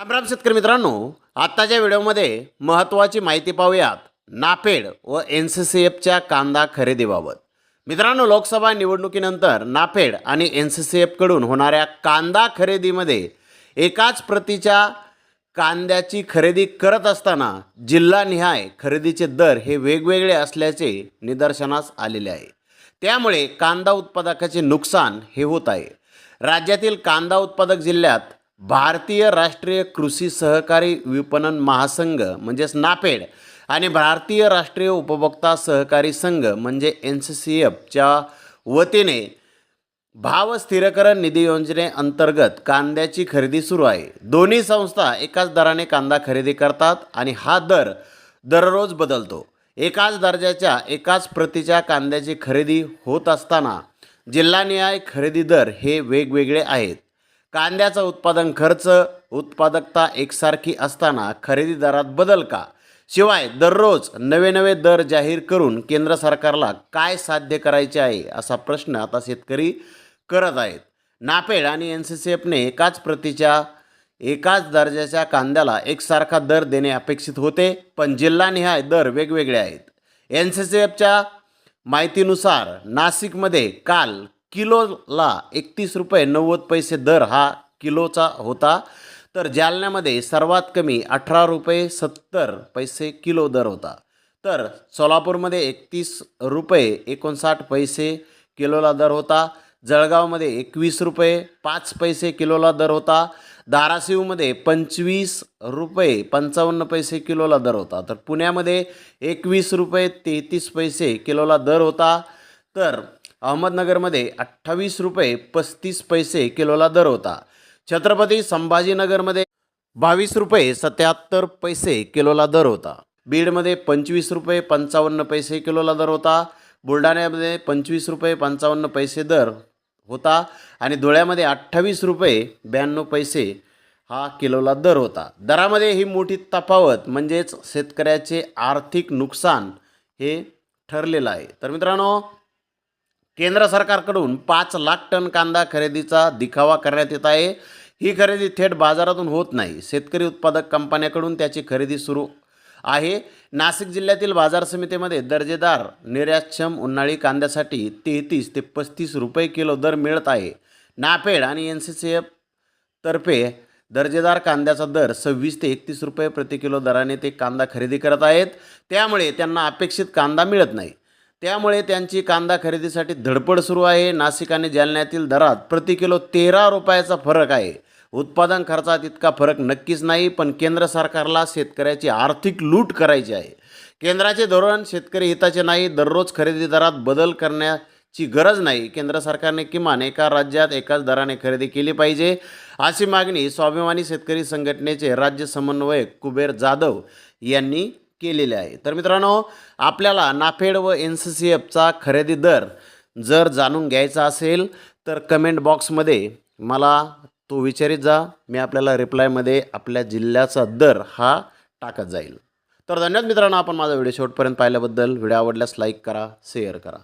रामराम शेतकरी मित्रांनो आत्ताच्या व्हिडिओमध्ये महत्त्वाची माहिती पाहूयात. नाफेड व एन सी सी एफच्या कांदा खरेदीबाबत. मित्रांनो लोकसभा निवडणुकीनंतर नाफेड आणि एन सी सी एफकडून होणाऱ्या कांदा खरेदीमध्ये एकाच प्रतीच्या कांद्याची खरेदी करत असताना जिल्हानिहाय खरेदीचे दर हे वेगवेगळे असल्याचे निदर्शनास आलेले आहे. त्यामुळे कांदा उत्पादकाचे नुकसान हे होत आहे. राज्यातील कांदा उत्पादक जिल्ह्यात भारतीय राष्ट्रीय कृषी सहकारी विपणन महासंघ म्हणजेच नापेड आणि भारतीय राष्ट्रीय उपभोक्ता सहकारी संघ म्हणजे एन सी सी एफच्या वतीने भाव स्थिरकरण निधी योजनेअंतर्गत कांद्याची खरेदी सुरू आहे. दोन्ही संस्था एकाच दराने कांदा खरेदी करतात आणि हा दर दररोज बदलतो. एकाच दर्जाच्या एकाच प्रतीच्या कांद्याची खरेदी होत असताना जिल्हानिहाय खरेदी दर हे वेगवेगळे आहेत. कांद्याचा उत्पादन खर्च उत्पादकता एकसारखी असताना खरेदी दरात बदल का? शिवाय दररोज नवे नवे दर जाहीर करून केंद्र सरकारला काय साध्य करायचे आहे असा प्रश्न आता शेतकरी करत आहेत. नापेड आणि एन सी सी एफने एकाच प्रतीच्या एकाच दर्जाच्या कांद्याला एकसारखा दर देणे अपेक्षित होते पण जिल्हानिहाय दर वेगवेगळे आहेत. एन सी सी एफच्या माहितीनुसार नाशिकमध्ये काल किलोला एकतीस रुपये नव्वद पैसे दर हा किलोचा होता. तर जालन्यामध्ये सर्वात कमी अठरा रुपये सत्तर पैसे किलो दर होता. तर सोलापूरमध्ये एकतीस रुपये एकोणसाठ पैसे किलोला दर होता. जळगावमध्ये एकवीस रुपये पाच पैसे किलोला दर होता. धाराशिवमध्ये पंचवीस रुपये पंचावन्न पैसे किलोला दर होता. तर पुण्यामध्ये एकवीस रुपये तेहतीस पैसे किलोला दर होता. तर अहमदनगरमध्ये अठ्ठावीस रुपये पस्तीस पैसे किलोला दर होता. छत्रपती संभाजीनगरमध्ये बावीस रुपये सत्याहत्तर पैसे किलोला दर होता. बीडमध्ये पंचवीस रुपये पंचावन्न पैसे किलोला दर होता. बुलढाण्यामध्ये पंचवीस रुपये पंचावन्न पैसे दर होता आणि धुळ्यामध्ये अठ्ठावीस रुपये ब्याण्णव पैसे हा किलोला दर होता. दरामध्ये ही मोठी तफावत म्हणजेच शेतकऱ्याचे आर्थिक नुकसान हे ठरलेलं आहे. तर मित्रांनो केंद्र सरकारकडून पाच लाख टन कांदा खरेदीचा दिखावा करण्यात येत आहे. ही खरेदी थेट बाजारातून होत नाही. शेतकरी उत्पादक कंपन्याकडून त्याची खरेदी सुरू आहे. नाशिक जिल्ह्यातील बाजार समितीमध्ये दर्जेदार निर्यातक्षम उन्हाळी कांद्यासाठी तेहतीस ते पस्तीस रुपये किलो दर मिळत आहे. नापेड आणि एन सी सी एफ तर्फे दर्जेदार कांद्याचा दर सव्वीस ते एकतीस रुपये प्रति किलो दराने ते कांदा खरेदी करत आहेत. त्यामुळे त्यांना अपेक्षित कांदा मिळत नाही. त्यामुळे त्यांची कांदा खरेदीसाठी धडपड सुरू आहे. नाशिक आणि जालन्यातील दरात प्रति किलो तेरा रुपयाचा फरक आहे. उत्पादन खर्चात इतका फरक नक्कीच नाही पण केंद्र सरकारला शेतकऱ्याची आर्थिक लूट करायची आहे. केंद्राचे धोरण शेतकरी हिताचे नाही दररोज खरेदी दरात बदल करण्याची गरज नाही. केंद्र सरकारने किमान एका राज्यात एकाच दराने खरेदी केली पाहिजे. अशी मागणी स्वाभिमानी शेतकरी संघटनेचे राज्य समन्वयक कुबेर जाधव यांनी केलेले आहे. तर मित्रांनो आपल्याला नाफेड व एन सी सी एफचा खरेदी दर जर जाणून घ्यायचा असेल तर कमेंट बॉक्समध्ये मला तो विचारित जा. मी आपल्याला रिप्लायमध्ये आपल्या जिल्ह्याचा दर हा टाकत जाईल. तर धन्यवाद मित्रांनो आपण माझा व्हिडिओ शेवटपर्यंत पाहिल्याबद्दल. व्हिडिओ आवडल्यास लाईक करा शेअर करा.